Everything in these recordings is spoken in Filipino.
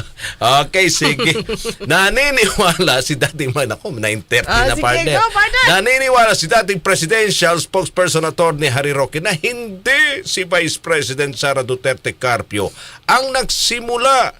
okay, sige. Naniniwala si dating man ako, 9.30 Ah, na sige, partner. go, partner. Naniniwala si dating presidential spokesperson attorney Harry Roque na hindi si Vice President Sara Duterte Carpio ang nagsimula.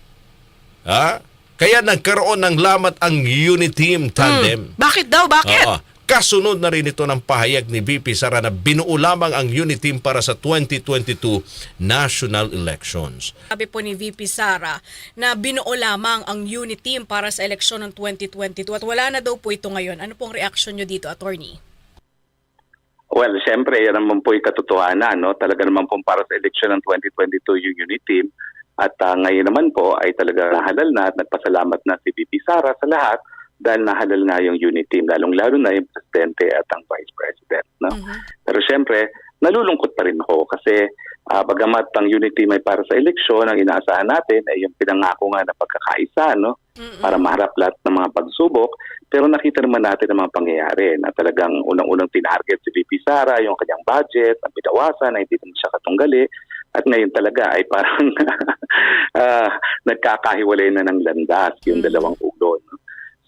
Ha? Kaya nagkaroon ng lamat ang Uniteam tandem. Bakit daw? Bakit? Oo. Kasunod na rin ito ng pahayag ni VP Sara na binuo lamang ang Uniteam para sa 2022 national elections. Sabi po ni VP Sara na binuo lamang ang unit team para sa eleksyon ng 2022 at wala na daw po ito ngayon. Ano pong reaction nyo dito, attorney? Well, siyempre, yan naman po yung katotohanan. No? Talaga naman po para sa eleksyon ng 2022 yung unit team. At ah, ngayon naman po ay talaga nahalal na at nagpasalamat na si VP Sara sa lahat dahil nahalal nga yung unit team, lalong-lalo na yung presidente at ang vice president. No? Pero siyempre, nalulungkot pa rin ako kasi ah, bagamat ang unit team ay para sa eleksyon, ang inaasahan natin ay yung pinangako nga na pagkakaisa no? para maharap lahat ng mga pagsubok. Pero nakita naman natin ang mga pangyayari na talagang unang-unang tinarget si VP Sara, yung kanyang budget, ang binawasan, na hindi naman siya katunggali. At ngayon talaga ay parang ah, nagkakahiwalay na ng landas yung dalawang ulo. No?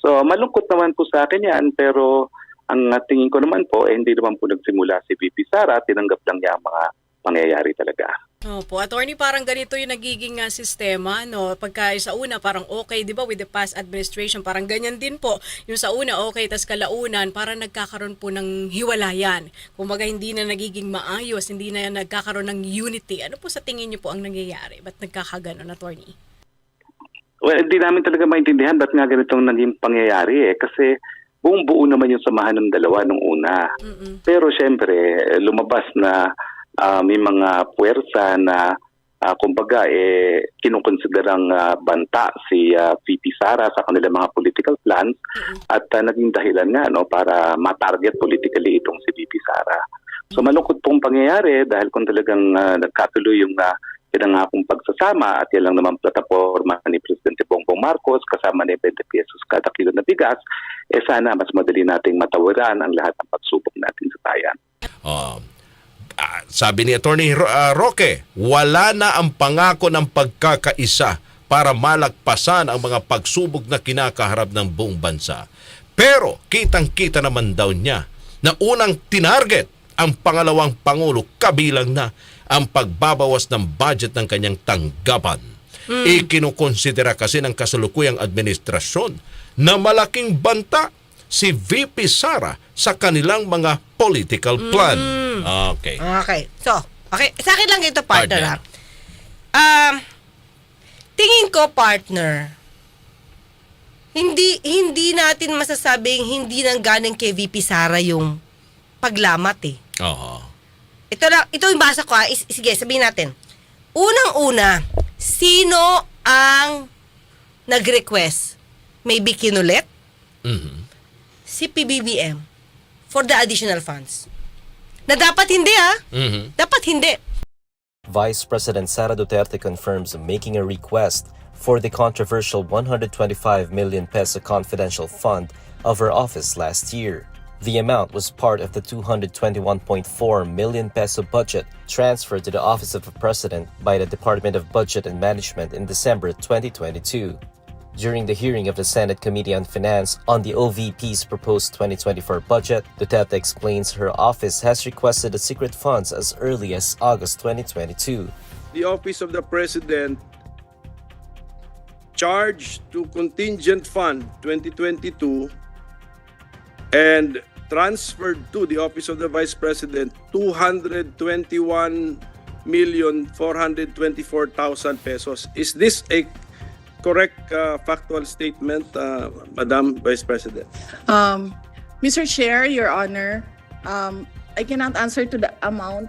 So malungkot naman po sa akin yan, pero ang tingin ko naman po, eh, hindi naman po nagsimula si VP Sara, tinanggap lang niya ang mga pangyayari talaga. Opo, attorney, parang ganito yung nagiging ah, sistema, no? Pagka sa una, parang okay, di ba, with the past administration, parang ganyan din po. Yung sa una, okay, tas kalaunan, parang nagkakaroon po ng hiwalayan. Kumbaga, hindi na nagiging maayos, hindi na nagkakaroon ng unity. Ano po sa tingin niyo po ang nangyayari? Ba't nagkakaganon, attorney? Well, hindi namin talaga maintindihan ba't nga ganitong naging pangyayari eh. Kasi buong buo naman yung samahan ng dalawa nung una. Pero syempre, eh, lumabas na ah, may mga puwersa na ah, kumbaga eh, kinukonsiderang ah, banta si ah, VP Sara sa kanilang mga political plans at ah, naging dahilan nga no, para matarget politically itong si VP Sara. So malungkot pong pangyayari dahil kung talagang ah, nagkatuloy yung uh, pinangakong pagsasama at yan lang naman plataforma ni Presidente Bongbong Marcos kasama ni 20 pesos kada kilo na bigas, eh sana mas madali nating matawaran ang lahat ng pagsubok natin sa bayan. Um, ah, sabi ni Attorney ah, Roque, wala na ang pangako ng pagkakaisa para malagpasan ang mga pagsubok na kinakaharap ng buong bansa. Pero kitang-kita naman daw niya na unang tinarget ang pangalawang pangulo kabilang na ang pagbabawas ng budget ng kanyang tanggapan. Ikinukonsidera kasi ng kasalukuyang administrasyon na malaking banta si VP Sara sa kanilang mga political plan. Okay. Okay. So, okay. Sa akin lang ito, partner. Partner. Um, tingin ko, partner, hindi hindi natin masasabing hindi nang galing kay VP Sara yung paglamat eh. Oo. Ito lang, ito yung basa ko ha. Is- sige, sabihin natin. Unang-una, sino ang nag-request? Maybe kinulit? Mhm. Si PBBM for the additional funds. Na dapat hindi ha. Mhm. Dapat hindi. Vice President Sara Duterte confirms making a request for the controversial 125 million peso confidential fund of her office last year. The amount was part of the 221.4 million peso budget transferred to the Office of the President by the Department of Budget and Management in December 2022. During the hearing of the Senate Committee on Finance on the OVP's proposed 2024 budget, Duterte explains her office has requested the secret funds as early as August 2022. the office of the president charged to contingent fund 2022 and transferred to the office of the vice president 221 million 424,000 pesos. Is this a correct uh, factual statement, uh, Madam Vice President? Um, Mr. Chair, Your Honor, um, I cannot answer to the amount.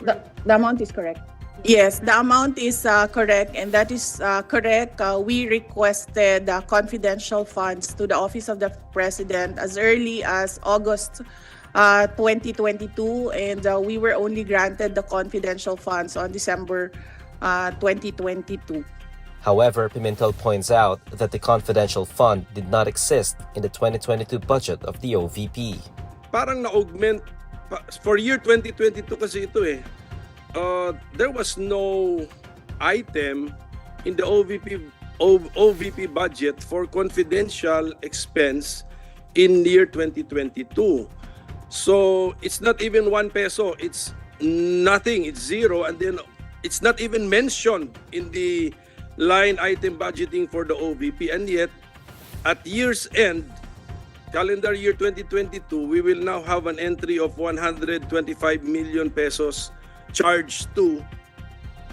The, the amount is correct. Yes, the amount is uh, correct, and that is uh, correct. Uh, we requested uh, confidential funds to the Office of the President as early as August uh, 2022, and uh, we were only granted the confidential funds on December uh, 2022. However, Pimentel points out that the confidential fund did not exist in the 2022 budget of the OVP. parang na-augment for year 2022 kasi ito eh. Uh, there was no item in the OVP OVP budget for confidential expense in year 2022. So it's not even one peso. It's nothing. It's zero. And then it's not even mentioned in the line item budgeting for the OVP. And yet, at year's end, calendar year 2022, we will now have an entry of 125 million pesos charged to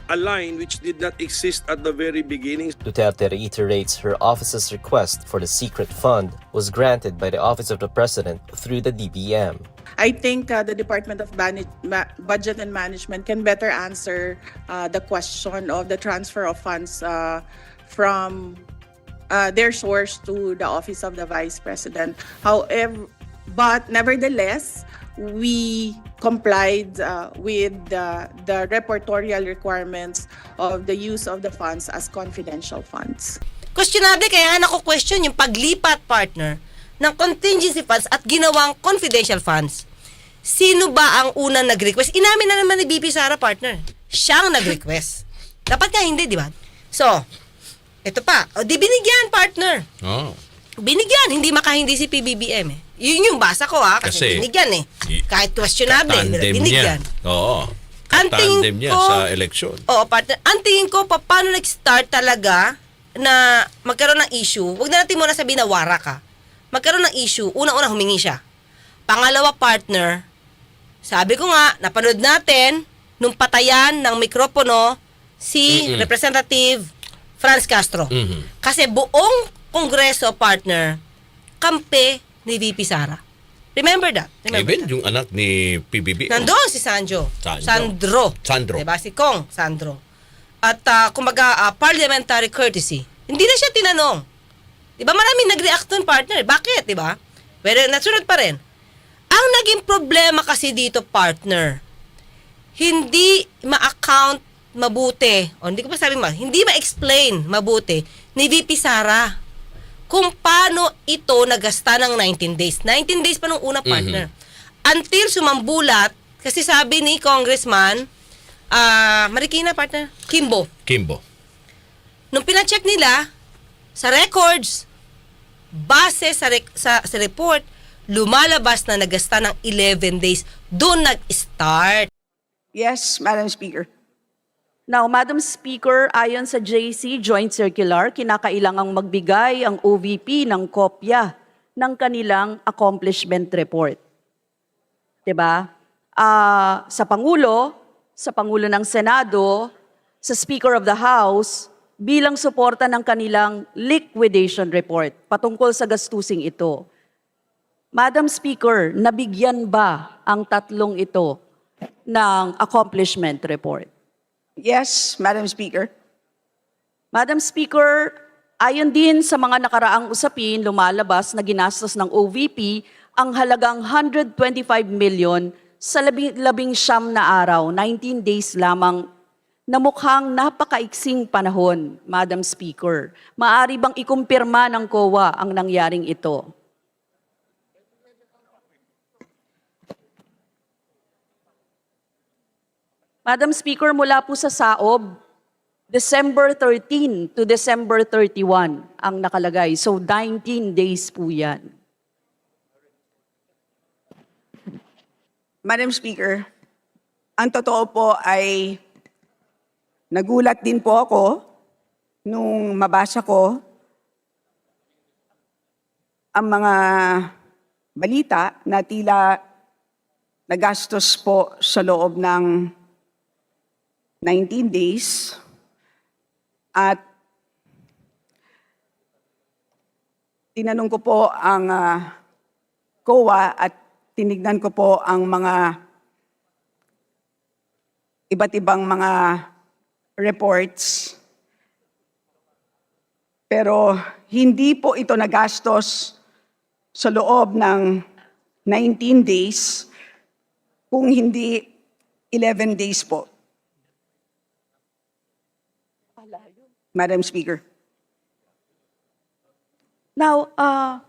a line which did not exist at the very beginning. Duterte reiterates her office's request for the secret fund was granted by the Office of the President through the DBM. I think uh, the Department of Bani- Ma- Budget and Management can better answer uh, the question of the transfer of funds uh, from uh, their source to the Office of the Vice President. However, but nevertheless, we complied uh, with the, the reportorial requirements of the use of the funds as confidential funds. Questionable kaya nga question yung paglipat partner ng contingency funds at ginawang confidential funds. Sino ba ang unang nag-request? Inamin na naman ni BP Sara partner. Siyang nag-request. Dapat nga hindi, di ba? So, ito pa. O, di binigyan partner. Oh. Binigyan, hindi makahindi si PBBM eh. Yun yung basa ko ha, kasi, Kasi, binigyan eh. Kahit questionable, Tandem niya. binigyan. Oo. Ang tingin Tandem niya ko- sa eleksyon. Oo, partner. Ang tingin ko, pa, paano nag-start talaga na magkaroon ng issue, huwag na natin muna sabihin na wara ka. Magkaroon ng issue, unang-una humingi siya. Pangalawa, partner, sabi ko nga, napanood natin, nung patayan ng mikropono, si Mm-mm. Representative Franz Castro. Mhm. Kasi buong kongreso, partner, kampe ni VP Sara. Remember that? Remember Even that? yung anak ni PBB. Nandoon si Sanjo. Sandro. Sandro. Sandro. Diba? Si Kong Sandro. At uh, kumaga, ah, parliamentary courtesy. Hindi na siya tinanong. Diba maraming nag-react dun, partner. Bakit, diba? Pero nasunod pa rin. Ang naging problema kasi dito, partner, hindi ma-account mabuti, o hindi ko pa sabi ma, hindi ma-explain mabuti ni VP Sara kung paano ito nagasta ng 19 days. 19 days pa nung una, partner. Until sumambulat, kasi sabi ni Congressman, ah Marikina, partner, Kimbo, Kimbo. nung pina-check nila sa records, base sa, rec- sa, sa report, lumalabas na nagasta ng 11 days. Doon nag-start. Yes, Madam Speaker. Now, Madam Speaker, ayon sa JC Joint Circular, kinakailangang magbigay ang OVP ng kopya ng kanilang accomplishment report. 'Di ba? Ah, sa Pangulo, sa Pangulo ng Senado, sa Speaker of the House, bilang suporta ng kanilang liquidation report patungkol sa gastusing ito. Madam Speaker, nabigyan ba ang tatlong ito ng accomplishment report? Yes, Madam Speaker. Madam Speaker, ayon din sa mga nakaraang usapin, lumalabas na ginastos ng OVP ang halagang 125 million sa labing, labing siyam na araw, 19 days lamang na mukhang napakaiksing panahon, Madam Speaker. Maari bang ikumpirma ng COA ang nangyaring ito? Madam Speaker, mula po sa SAOB, December 13 to December 31 ang nakalagay. So 19 days po yan. Madam Speaker, ang totoo po ay nagulat din po ako nung mabasa ko ang mga balita na tila nagastos po sa loob ng 19 days at tinanong ko po ang ah, COA at tinignan ko po ang mga iba't ibang mga reports. Pero hindi po ito nagastos sa loob ng 19 days kung hindi 11 days po. Madam Speaker. Now, uh,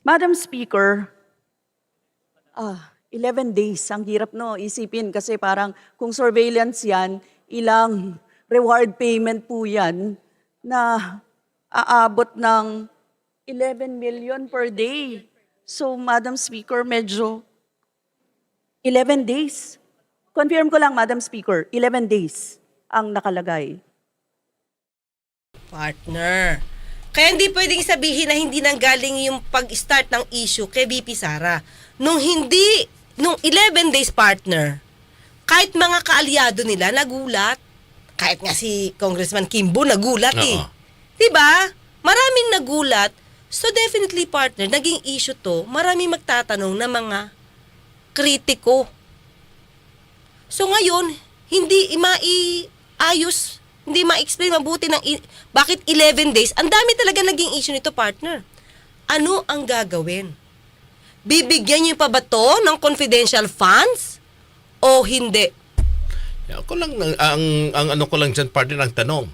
Madam Speaker, ah, 11 days, ang hirap no, isipin kasi parang kung surveillance yan, ilang reward payment po yan na aabot ng 11 million per day. So, Madam Speaker, medyo 11 days. Confirm ko lang, Madam Speaker, 11 days ang nakalagay. Partner. Kaya hindi pwedeng sabihin na hindi nanggaling yung pag-start ng issue kay VP Sara. Nung hindi, nung 11 days partner, kahit mga kaalyado nila nagulat. Kahit nga si Congressman Kimbo nagulat eh. Oo. 'Di ba? Maraming nagulat. So definitely partner, naging issue to. Maraming magtatanong na mga kritiko. So ngayon, hindi maiayos, hindi ma-explain mabuti ng bakit 11 days. Ang dami talaga naging issue nito, partner. Ano ang gagawin? Bibigyan niyo pa ba to ng confidential funds o hindi? Ako lang, ang, ang, ang ano ko lang dyan, partner, ang tanong.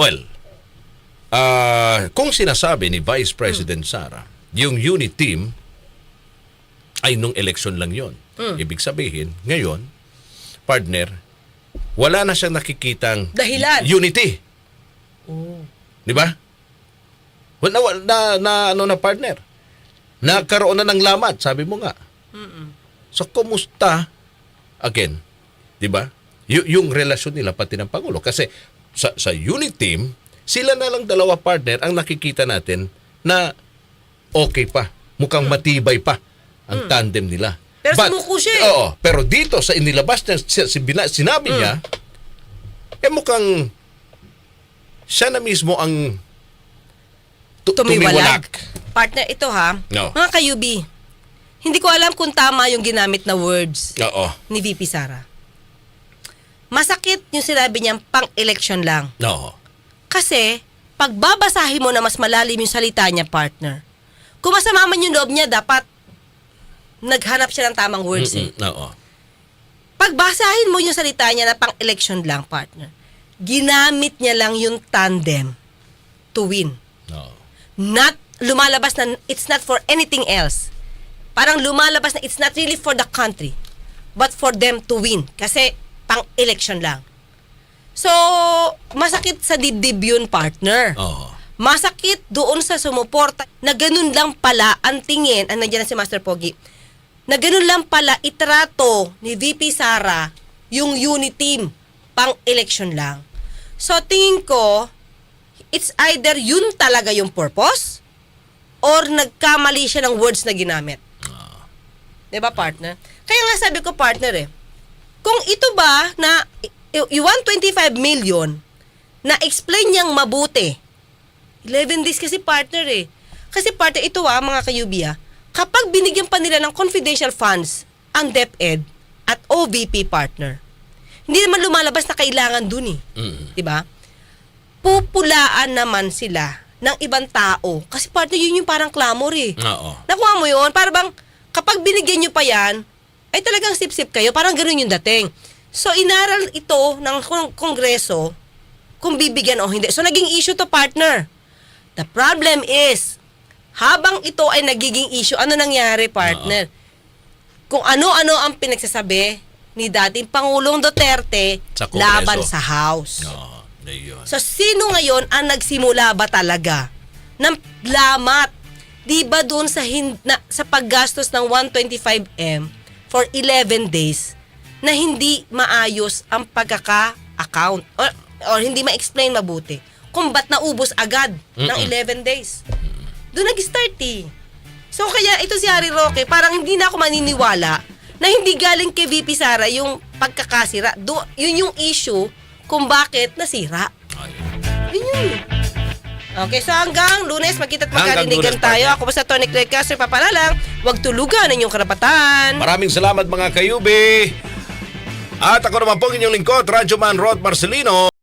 Well, ah, kung sinasabi ni Vice President Sara, yung unit team ay nung election lang yon. Ibig sabihin, ngayon, partner, wala na siyang nakikitang Dahilan. unity. Di ba? Wala na, na, na, ano na partner. Nagkaroon na ng lamat, sabi mo nga. So, kumusta, again, di ba? Y- yung relasyon nila pati ng Pangulo. Kasi sa, sa unit team, sila na lang dalawa partner ang nakikita natin na okay pa. Mukhang matibay pa ang tandem nila. Pero sumuko siya eh. Oo. Pero dito, sa inilabas niya, sinabi niya, eh mukhang siya na mismo ang tu- Tumiwalag. tumiwalag. Partner, ito ha. No. Mga kayubi, hindi ko alam kung tama yung ginamit na words Oo. ni VP Sara. Masakit yung sinabi niyang pang-election lang. No. Kasi, pag babasahin mo na mas malalim yung salita niya, partner, kung masama man yung loob niya, dapat naghanap siya ng tamang words eh. Mm-mm. Oo. Pag basahin mo yung salita niya na pang-election lang, partner, ginamit niya lang yung tandem to win. Oo. Not, lumalabas na it's not for anything else. Parang lumalabas na it's not really for the country, but for them to win. Kasi pang-election lang. So, masakit sa dibdib yun, partner. Oo. Masakit doon sa sumuporta na ganun lang pala ang tingin, ah, nandiyan na si Master Pogi, na ganun lang pala itrato ni VP Sara yung unit team pang-election lang. So tingin ko, it's either yun talaga yung purpose or nagkamali siya ng words na ginamit. 'Di ba partner? Kaya nga sabi ko partner eh, kung ito ba na y- y- 125 million na explain niyang mabuti 11 days kasi partner eh. Kasi partner, ito ah, mga kayubi ah, kapag binigyan pa nila ng confidential funds ang DepEd at OVP partner, hindi naman lumalabas na kailangan dun eh. Mm. Di ba? Pupulaan naman sila ng ibang tao. Kasi partner, yun yung parang clamor eh. Oo. Nakuha mo yun? Para bang, kapag binigyan nyo pa yan, ay talagang sip-sip kayo. Parang ganun yung dating. So, inaral ito ng kong- kongreso kung bibigyan o hindi. So, naging issue to partner. The problem is, habang ito ay nagiging issue, ano nangyari, partner? Kung ano-ano ang pinagsasabi ni dating Pangulong Duterte Sa Kongreso. laban sa House. Oo. Ayun. So, sino ngayon ang nagsimula ba talaga ng lamat? Di ba doon sa, hin- na, sa paggastos ng 125M for 11 days na hindi maayos ang pagkaka-account or, or hindi ma-explain mabuti kung ba't naubos agad ng 11 days. Doon nag-start eh. So kaya ito si Harry Roque, parang hindi na ako maniniwala na hindi galing kay VP Sara yung pagkakasira. Do, yun yung issue kung bakit nasira. Yun yun. Okay, so hanggang lunes, magkita at Lunes, tayo. Ako po sa Tony Clay Castro, papalalang, huwag tulugan ang inyong karapatan. Maraming salamat mga kayubi. At ako naman po inyong lingkod, Radyo Man Rod Marcelino.